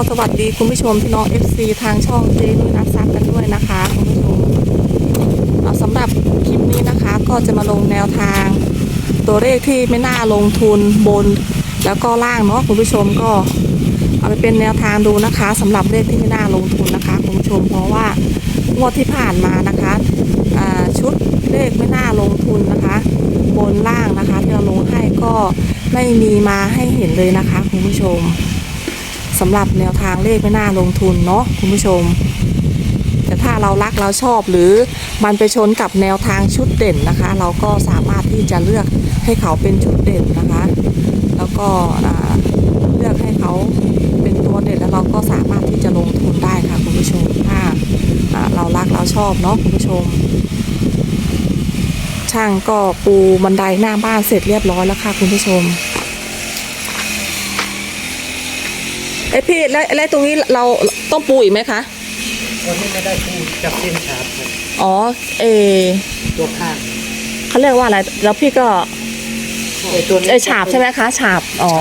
ก็สวัสดีคุณผู้ชมพี่น้อง FC ทางช่องเจนุยนับซับกันด้วยนะคะคุณผู้ชมเอาสำหรับคลิปนี้นะคะก็จะมาลงแนวทาง ตัวเลขที่ไม่น่าลงทุนบน แล้วก็ล่างเนาะคุณผู้ชมก็เอาไปเป็นแนวทางดูนะคะสำหรับเลขที่ไม่น่าลงทุนนะคะคุณผู้ชมเพราะว่างวดที่ผ่านมานะคะชุดเลขไม่น่าลงทุนนะคะ บนล่างนะคะที่เราลงให้ก็ไม่มีมาให้เห็นเลยนะคะคุณผู้ชม สำหรับแนวทางเลขไม่น่าลงทุนเนาะคุณผู้ชม แต่ถ้าเรารักเราชอบหรือมันไปชนกับแนวทางชุดเด่นนะคะ เราก็สามารถที่จะเลือกให้เขาเป็นชุดเด่นนะคะ แล้วก็เลือกให้เขาเป็นตัวเด่นแล้วเราก็สามารถที่จะลงทุนได้ค่ะคุณผู้ชมถ้าเรารักเราชอบเนาะคุณผู้ชมช่างก็ปูบันไดหน้าบ้านเสร็จเรียบร้อยแล้วค่ะคุณผู้ชม อ้ยพี่แล้วแล้วตรงนี้เราต้องปูอีกไหมคะตัวนี้ไม่ได้พูดจับเส้นฉาบครับอ๋อเออตัวข้างเขาเรียกว่าอะไรแล้วพี่ก็ไอ้ตัวนี้เออฉาบใช่ไหมคะฉาบอ๋อ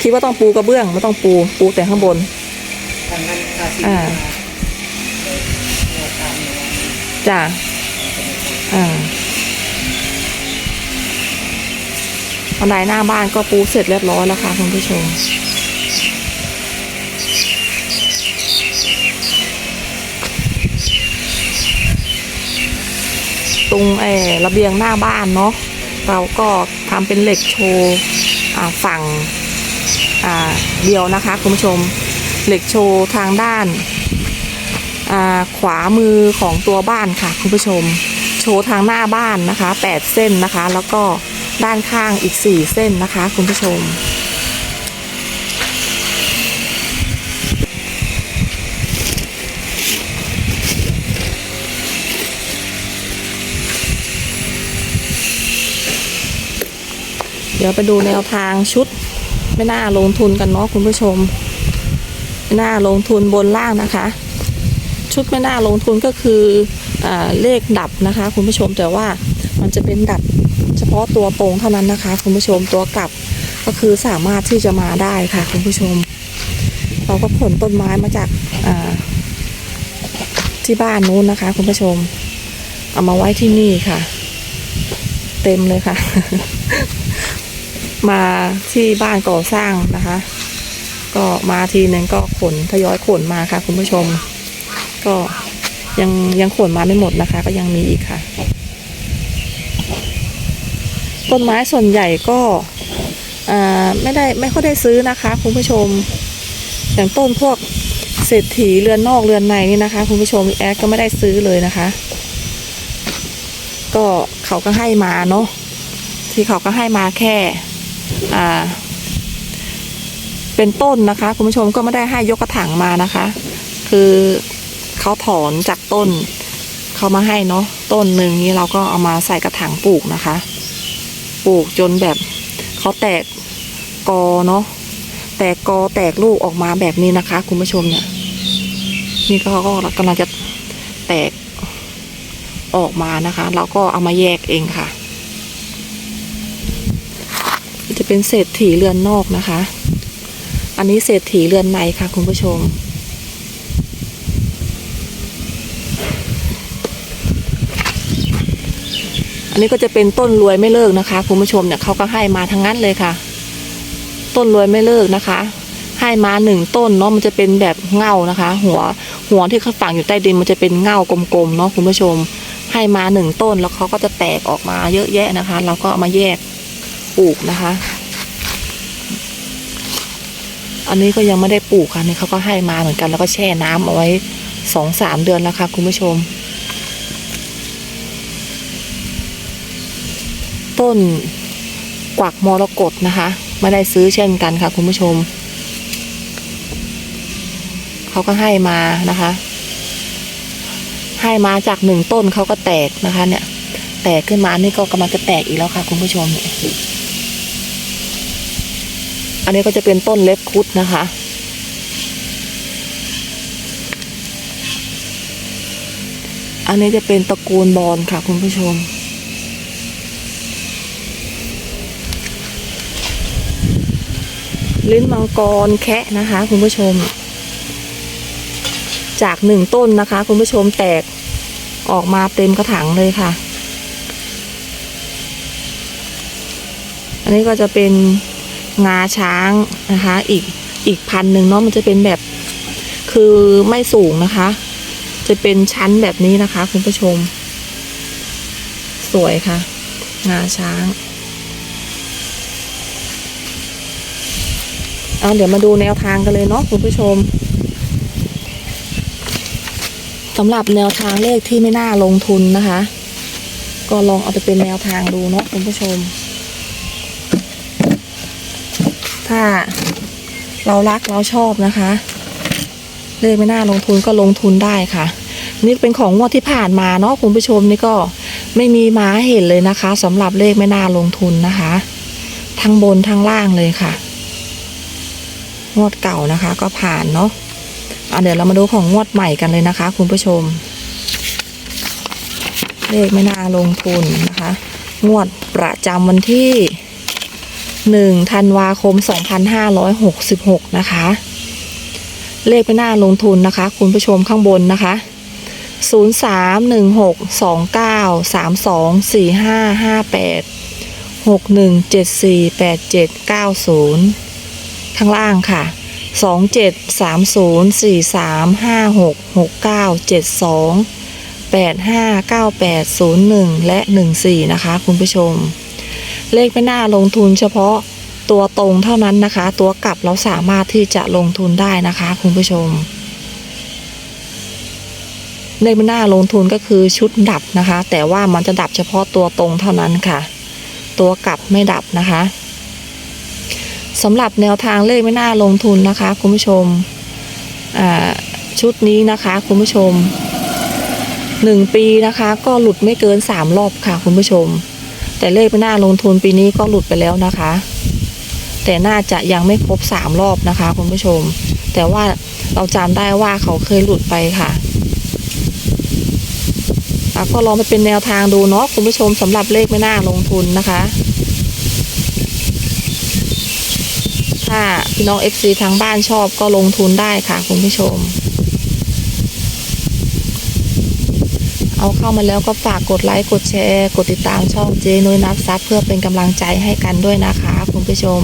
คิดว่าต้องปูกระเบื้องไม่ต้องปูปูแต่ข้างบนทางนั้นทาสีอ่าตัวข้างเนี่ยจ้ะอ่าบันไดหน้าบ้านก็ปูเสร็จเรียบร้อยแล้วค่ะคุณผู้ชม ตรงเอระเบียงหน้าบ้านเนาะเราก็ทำเป็นเหล็กโชว์ฝั่งเดียวนะคะคุณผู้ชมเหล็กโชว์ทางด้านาขวามือของตัวบ้านค่ะคุณผู้ชม โชว์ทางหน้าบ้านนะคะ 8 เส้นนะคะ แล้วก็ด้านข้างอีก 4 เส้นนะคะ คุณผู้ชม ดี๋ยวไปดูแนวทางชุด ไม่น่าลงทุนกันเนาะคุณผู้ชม ไม่น่าลงทุนบนล่างนะคะ ชุดไม่น่าลงทุนก็คืออเลขดับนะคะ คุณผู้ชมแต่ว่ามันจะเป็นดับเฉพาะตัวตรงเท่านั้นนะคะ คุณผู้ชมตัวกลับก็คือสามารถที่จะมาได้ค่ะ คุณผู้ชม เราก็ขนต้นไม้มาจากที่บ้านนู้นนะคะ คุณผู้ชม เอามาไว้ที่นี่ค่ะ เต็มเลยค่ะ มาที่บ้านก่อสร้างนะคะ ก็มาทีนึงก็ขนทยอยขนมาค่ะ คุณผู้ชม ก็ยังยังขนมาไม่หมดนะคะ ก็ยังมีอีกค่ะ ต้นไม้ส่วนใหญ่ก็อ่าไม่ได้ไม่ค่อยได้ซื้อนะคะ คุณผู้ชม อย่างต้นพวกเศรษฐีเรือนนอกเรือนในนี่นะคะ คุณผู้ชมแอดก็ไม่ได้ซื้อเลยนะคะ ก็เขาก็ให้มาเนาะที่เขาก็ให้มาแค่ อ่า เป็นต้นนะคะ คุณผู้ชมก็ไม่ได้ให้ยกกระถางมานะคะ คือเขาถอนจากต้นเขามาให้เนาะต้นหนึ่งนี้เราก็เอามาใส่กระถางปลูกนะคะ ปลูกจนแบบเขาแตกกอเนาะแตกกอแตกลูกออกมาแบบนี้นะคะ คุณผู้ชมเนี่ยนี่ก็ก็กำลังจะแตกออกมานะคะ เราก็เอามาแยกเองค่ะ เป็นเศรษฐีเรือนนอกนะคะ อันนี้เศรษฐีเรือนในค่ะ คุณผู้ชม อันนี้ก็จะเป็นต้นรวยไม่เลิกนะคะ คุณผู้ชมเนี่ยเขาก็ให้มาทั้งนั้นเลยค่ะ ต้นรวยไม่เลิกนะคะ ให้มาหนึ่งต้นเนาะมันจะเป็นแบบเง่านะคะ หัวหัวที่เขาฝังอยู่ใต้ดินมันจะเป็นเง่ากลมๆเนาะคุณผู้ชม ให้มาหนึ่งต้นแล้วเขาก็จะแตกออกมาเยอะแยะนะคะ เราก็เอามาแยกปลูกนะคะ อันนี้ก็ยังไม่ได้ปลูกค่ะนี่เขาก็ให้มาเหมือนกันแล้วก็แช่น้ำเอาไว้สองสามเดือนแล้วค่ะ คุณผู้ชม ต้นกวักมรกตนะคะไม่ได้ซื้อเช่นกันค่ะ คุณผู้ชม เขาก็ให้มานะคะ ให้มาจากหนึ่งต้นเขาก็แตกนะคะ เนี่ย แตกขึ้นมานี่ก็กำลังจะแตกอีกแล้วค่ะ คุณผู้ชมเนี่ย อันนี้ก็จะเป็นต้นเล็บคุดนะคะ อันนี้จะเป็นตระกูลบอลค่ะคุณผู้ชม ลิ้นมังกรแคะนะคะ คุณผู้ชม จากหนึ่งต้นนะคะ คุณผู้ชมแตกออกมาเต็มกระถางเลยค่ะ อันนี้ก็จะเป็น งาช้างนะคะ อีกอีกพันหนึ่งเนาะมันจะเป็นแบบคือไม่สูงนะคะ จะเป็นชั้นแบบนี้นะคะ คุณผู้ชม สวยค่ะ งาช้างเอาเดี๋ยวมาดูแนวทางกันเลยเนาะคุณผู้ชมสำหรับแนวทางเลขที่ไม่น่าลงทุนนะคะ ก็ลองเอาไปเป็นแนวทางดูเนาะคุณผู้ชม ถ้า เรารักเราชอบนะคะเลขไม่น่าลงทุนก็ลงทุนได้ค่ะ นี่เป็นของงวดที่ผ่านมาเนาะคุณผู้ชมนี่ก็ไม่มีมาเห็นเลยนะคะสำหรับเลขไม่น่าลงทุนนะคะ ทั้งบนทั้งล่างเลยค่ะ งวดเก่านะคะ ก็ผ่านเนาะอะเดี๋ยวเรามาดูของงวดใหม่กันเลยนะคะ คุณผู้ชม เลขไม่น่าลงทุนนะคะ งวดประจำวันที่ 1ธันวาคม 2566 นะคะ เลขไม่น่าลงทุนนะคะ คุณผู้ชมข้างบนนะคะ 0 3 1 6 2 9 3 2 4 5 5 8 6 1 7 4 8 7 9 0 ข้างล่างค่ะ 2 7 3 0 4 3 5 6 6 9 7 2 8 5 9 8 0 1 และ 14 นะคะ คุณผู้ชม เลขไม่น่าลงทุนเฉพาะตัวตรงเท่านั้นนะคะ ตัวกลับเราสามารถที่จะลงทุนได้นะคะ คุณผู้ชม เลขไม่น่าลงทุนก็คือชุดดับนะคะ แต่ว่ามันจะดับเฉพาะตัวตรงเท่านั้นค่ะ ตัวกลับไม่ดับนะคะสำหรับแนวทางเลขไม่น่าลงทุนนะคะ คุณผู้ชมชุดนี้นะคะ คุณผู้ชมหนึ่งปีนะคะ ก็หลุดไม่เกินสามรอบค่ะ คุณผู้ชม แต่เลขไม่น่าลงทุนปีนี้ก็หลุดไปแล้วนะคะ แต่น่าจะยังไม่ครบสามรอบนะคะคุณผู้ชม แต่ว่าเราจำได้ว่าเขาเคยหลุดไปค่ะก็ลองไปเป็นแนวทางดูเนาะคุณผู้ชมสำหรับเลขไม่น่าลงทุนนะคะถ้าพี่น้อง FC ทางบ้านชอบก็ลงทุนได้ค่ะคุณผู้ชม เอาเข้ามาแล้วก็ฝากกดไลค์กดแชร์ กดติดตามช่องเจนุ้ยนับซับเพื่อเป็นกำลังใจให้กันด้วยนะคะ คุณผู้ชม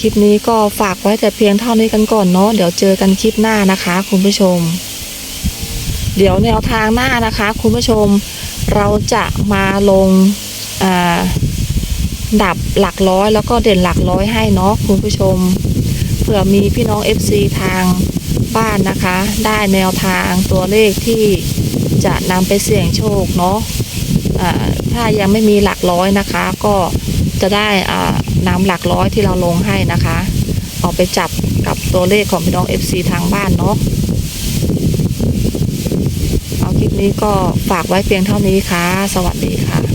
คลิปนี้ก็ฝากไว้แต่เพียงเท่านี้กันก่อนเนาะเดี๋ยวเจอกันคลิปหน้านะคะ คุณผู้ชม เดี๋ยวแนวทางหน้านะคะ คุณผู้ชมเราจะมาลงดับหลักร้อยแล้วก็เด่นหลักร้อยให้เนาะคุณผู้ชมเผื่อมีพี่น้อง FC ทางบ้านนะคะ ได้แนวทางตัวเลขที่ จะนำไปเสี่ยงโชคเนาะถ้ายังไม่มีหลักร้อยนะคะ ก็จะได้อ่านำหลักร้อยที่เราลงให้นะคะเอาไปจับกับตัวเลขของพี่น้อง FC ทางบ้านเนาะเอาคลิปนี้ก็ฝากไว้เพียงเท่านี้ค่ะ สวัสดีค่ะ